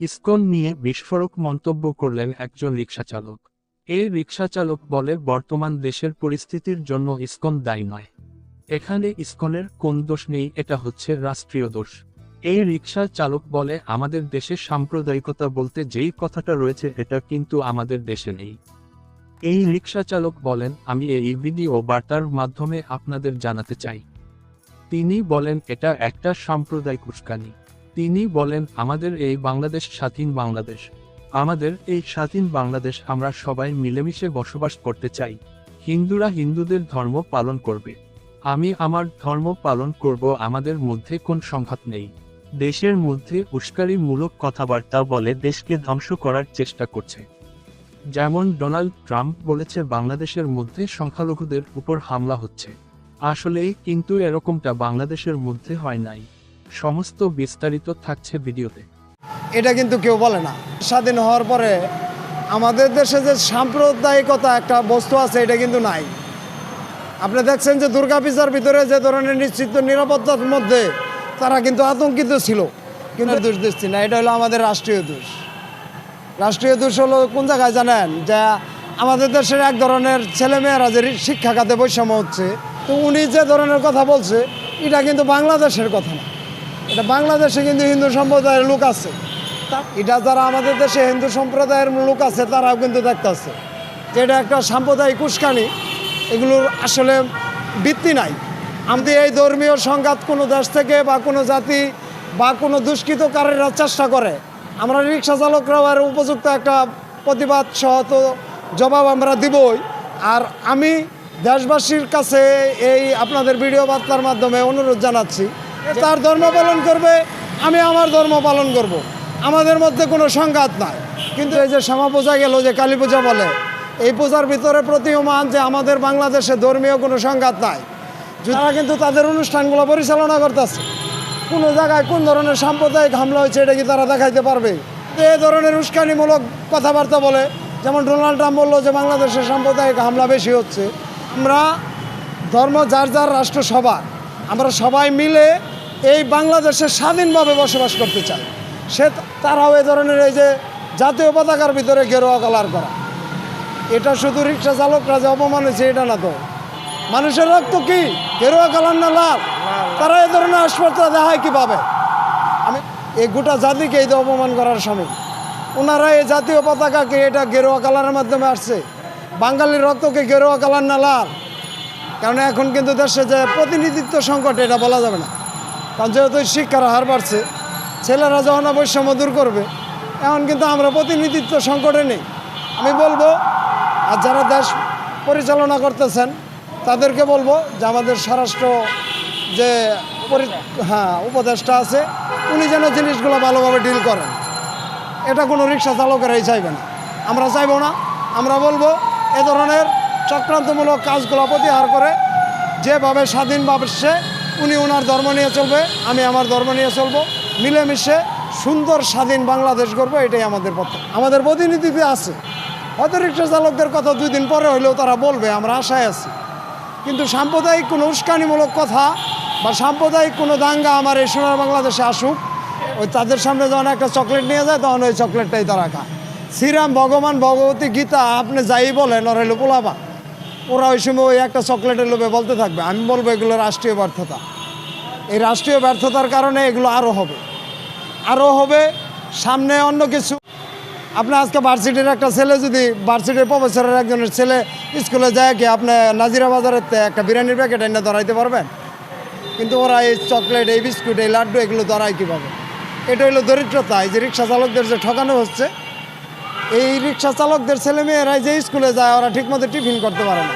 ISKCON নিয়ে বিস্ফোরক মন্তব্য করলেন একজন রিকশাচালক। এই রিকশাচালক বলে, বর্তমান দেশের পরিস্থিতির জন্য ইসকন দায়ী নয়। এখানে ইসকনের কোন দোষ নেই, এটা হচ্ছে রাষ্ট্রীয় দোষ। এই রিক্সা চালক বলে, আমাদের দেশে সাম্প্রদায়িকতা বলতে যেই কথাটা রয়েছে, এটা কিন্তু আমাদের দেশে নেই। এই রিক্সা চালক বলেন, আমি এই ভিডিও বার্তার মাধ্যমে আপনাদের জানাতে চাই। তিনি বলেন, এটা একটা সাম্প্রদায়িক উস্কানি। তিনি বলেন, আমাদের এই বাংলাদেশ স্বাধীন বাংলাদেশ। আমাদের এই স্বাধীন বাংলাদেশ আমরা সবাই মিলেমিশে বসবাস করতে চাই। হিন্দুরা হিন্দুদের ধর্ম পালন করবে। আমি আমার ধর্ম পালন করব, আমাদের মধ্যে কোন সংঘাত নেই। দেশের মধ্যে উস্কারিমূলক কথাবার্তা বলে দেশকে ধ্বংস করার চেষ্টা করছে। যেমন ডোনাল্ড ট্রাম্প বলেছে, বাংলাদেশের মধ্যে সংখ্যালঘুদের উপর হামলা হচ্ছে। আসলেই কিন্তু এরকমটা বাংলাদেশের মধ্যে হয় নাই। সমস্ত বিস্তারিত থাকছে ভিডিওতে। এটা কিন্তু কেউ বলে না। স্বাধীন হওয়ার পরে আমাদের দেশে যে সাম্প্রদায়িকতা একটা বস্তু আছে, এটা কিন্তু নাই। আপনি দেখছেন যে দুর্গা পূজার ভিতরে যে ধরনের নিশ্চিত নিরাপত্তার মধ্যে তারা কিন্তু আতঙ্কিত ছিল। কিন্তু দোষ দিচ্ছি না, এটা হলো আমাদের রাষ্ট্রীয় দোষ। রাষ্ট্রীয় দোষ হলো কোন জায়গায় জানেন যে আমাদের দেশের এক ধরনের ছেলেমেয়েরা যে শিক্ষা খাতে বৈষম্য হচ্ছে, তো উনি যে ধরনের কথা বলছে, এটা কিন্তু বাংলাদেশের কথা না। এটা বাংলাদেশে কিন্তু হিন্দু সম্প্রদায়ের লোক আছে। এটা যারা আমাদের দেশে হিন্দু সম্প্রদায়ের লোক আছে, তারাও কিন্তু দেখতেছে যে এটা একটা সাম্প্রদায়িক উস্কানি। এগুলোর আসলে ভিত্তি নাই। আমাদের এই ধর্মীয় সংঘাত কোনো দেশ থেকে বা কোনো জাতি বা কোনো দুষ্কৃতকারীরা চেষ্টা করে। আমরা রিক্সা চালকরাও আর উপযুক্ত একটা প্রতিবাদ সহ তো জবাব আমরা দিবই। আর আমি দেশবাসীর কাছে এই আপনাদের ভিডিও বার্তার মাধ্যমে অনুরোধ জানাচ্ছি তার ধর্ম পালন করবে, আমি আমার ধর্ম পালন করব। আমাদের মধ্যে কোনো সংঘাত নাই। কিন্তু এই যে শ্যামা পূজা গেল, যে কালী পূজা বলে, এই পূজার ভিতরে প্রতীয়মান যে আমাদের বাংলাদেশে ধর্মীয় কোনো সংঘাত নাই। তারা কিন্তু তাদের অনুষ্ঠানগুলো পরিচালনা করতেছে। কোনো জায়গায় কোন ধরনের সাম্প্রদায়িক হামলা হয়েছে, এটা কি তারা দেখাইতে পারবে? এই ধরনের উস্কানিমূলক কথাবার্তা বলে, যেমন ডোনাল্ড ট্রাম্প বলল যে বাংলাদেশে সাম্প্রদায়িক হামলা বেশি হচ্ছে। আমরা ধর্ম যার যার রাষ্ট্র সবার আমরা সবাই মিলে এই বাংলাদেশে স্বাধীনভাবে বসবাস করতে চাই। সে তারাও এ ধরনের এই যে জাতীয় পতাকার ভিতরে গেরুয়া কালার করা। এটা শুধু রিক্সা চালকরা যে অপমান হয়েছে, এটা না তো। মানুষের রক্ত কি? গেরুয়া কালার না লাল? তারা এ ধরনের আসপত্র দেখায় কীভাবে? আমি এই গোটা জাতিকে এই যে অপমান করার সময় ওনারা এই জাতীয় পতাকাকে এটা গেরুয়া কালারের মাধ্যমে আসছে। বাঙালির রক্তকে গেরুয়া কালার না লাল? কারণ এখন কিন্তু দেশে যে প্রতিনিধিত্ব সংকট, এটা বলা যাবে না। কারণ যেহেতু শিক্ষার হার বাড়ছে, ছেলেরা যখন বৈষম্য দূর করবে, এখন কিন্তু আমরা প্রতিনিধিত্ব সংকটে নেই। আমি বলব, আর যারা দেশ পরিচালনা করতেছেন, তাদেরকে বলব যে আমাদের স্বরাষ্ট্র যে হ্যাঁ উপদেষ্টা আছে, উনি যেন জিনিসগুলো ভালোভাবে ডিল করেন। এটা কোনো রিক্সা চালকেরাই চাইবে না। আমরা চাইব না। আমরা বলব, এ ধরনের চক্রান্তমূলক কাজগুলো প্রতিহার করে যেভাবে স্বাধীনভাবে সে উনি ওনার ধর্ম নিয়ে চলবে, আমি আমার ধর্ম নিয়ে চলবো। মিলেমিশে সুন্দর স্বাধীন বাংলাদেশ করব এটাই আমাদের পথ। আমাদের প্রতিনিধিতে আছে। হয়তো রিক্সা চালকদের কথা দুই দিন পরে হলেও তারা বলবে, আমরা আশায় আছি। কিন্তু সাম্প্রদায়িক কোনো উস্কানিমূলক কথা বা সাম্প্রদায়িক কোনো দাঙ্গা আমার এই সোনার বাংলাদেশে আসুক, ওই তাদের সামনে যখন একটা চকলেট নিয়ে যায়, তখন ওই চকলেটটাই তারা খায়। শ্রীরাম, ভগবান, ভগবতী গীতা, আপনি যাই বলেন, ওরা পোলাপা ওরা ওই সময় ওই একটা চকলেটের লোভে বলতে থাকবে, আমি বলব এগুলো রাষ্ট্রীয় ব্যর্থতা। এই রাষ্ট্রীয় ব্যর্থতার কারণে এগুলো আরও হবে। আরও হবে, সামনে অন্য কিছু। আপনি আজকে ভার্সিটির একটা ছেলে যদি ভার্সিটির প্রফেসরের একজনের ছেলে স্কুলে যায় কি আপনি নাজিরা বাজারের একটা বিরিয়ানির প্যাকেট এনে ধরাইতে পারবেন? কিন্তু ওরা এই চকলেট, এই বিস্কুট, এই লাড্ডু এগুলো ধরায় কীভাবে? এটা হলো দরিদ্রতা, এই যে রিক্সা চালকদের যে ঠকানো হচ্ছে এই রিক্সা চালকদের ছেলে মেয়েরা যে স্কুলে যায় ওরা ঠিকমতো টিফিন করতে পারে না।